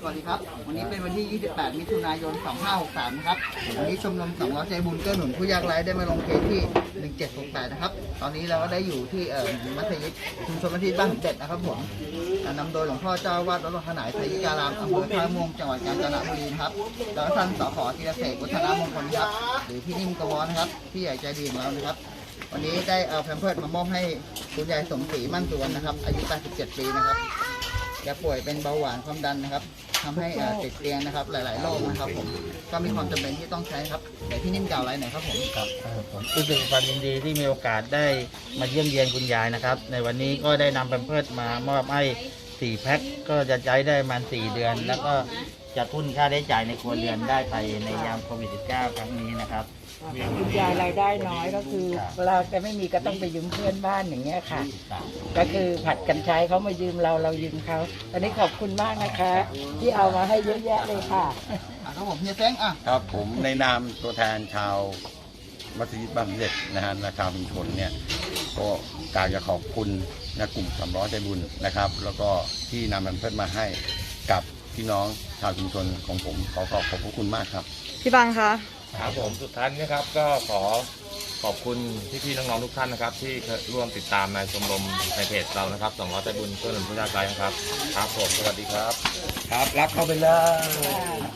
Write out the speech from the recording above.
สวัสดีครับ วันนี้เป็นวันที่ 28 มิถุนายน 2563 นะครับ วันนี้ชมรมสองร้อยใจบุญเกื้อหนุนผู้ยากไร้ได้มาลงเคสที่ 1768 นะครับ ตอนนี้เราก็ได้อยู่ที่เอ่อมัธยิชุมชนมัธยิดบ้านเด็ดนะครับผมนำโดยหลวงพ่อเจ้าวาดวัดหลวงขนายไทยการามอำเภอท่าม่วงจังหวัดกาญจนบุรีครับ แล้วก็ท่านสขธีรเสกวัฒนมงคลครับ หรือพี่นิ่มกวอนนะครับ ที่ใหญ่ใจดีของเรานะครับวันนี้ได้เอาแพมเพิร์ดมามอบให้คุณยายสมศรีมั่นสวนนะครับ อายุ 87 ปีนะครับแกป่วยเป็นเบาหวานความดันนะครับ ทำให้อ่อติดเตียงนะครับหลาย ๆ โรคนะครับผมก็มีความจำเป็นที่ต้องใช้ครับเดี๋ยวพี่นิ่มกล่าวอะไรหน่อยครับผม ครับเอ่อผมรู้สึกความยินดีที่มีโอกาสได้มาเยี่ยมเยียนคุณยายนะครับ ในวันนี้ก็ได้นำแพมเพิร์ดมามอบให้สี่แพ็คก็จะใช้ได้ประมาณสี่เดือน แล้วก็ จะทุนค่าใช้จ่ายในครัวเรือนได้ไปในยามโควิด -19 ครั้งนี้นะครับ คุณยายรายได้น้อยก็คือ ครับเวลาแกไม่มีก็ต้องไปยืมเพื่อนบ้านอย่างเงี้ยค่ะครับก็คือผัดกันใช้เขามายืมเราเรายืมเขาตอนนี้ขอบคุณมากนะคะ ที่เอามาให้เยอะแยะเลยค่ะ อะครับผมเฮียเซ้งอะ ครับผมในนามตัวแทนชาวมัสยิดบ้านเด็ดนะฮะและชาวชุมชนเนี่ยก็กรารจะขอบคุณนะกลุ่มสามร้อยใจบุญนะครับ แล้วก็ที่นำมันเพิ่มมาให้กับ พี่น้องชาวชุมชนของผมขอขอบขอบพระคุณมากครับ พี่บังคะ ครับผมสุดท้ายนี้ครับก็ขอขอบคุณพี่ๆน้องๆทุกท่านนะครับ ที่ร่วมติดตามในชมรมในเพจเรานะครับสองร้อยใจบุญเพื่อหนุนผู้ยากไร้นะครับ ครับผมสวัสดีครับ ครับรับเข้าไปเลย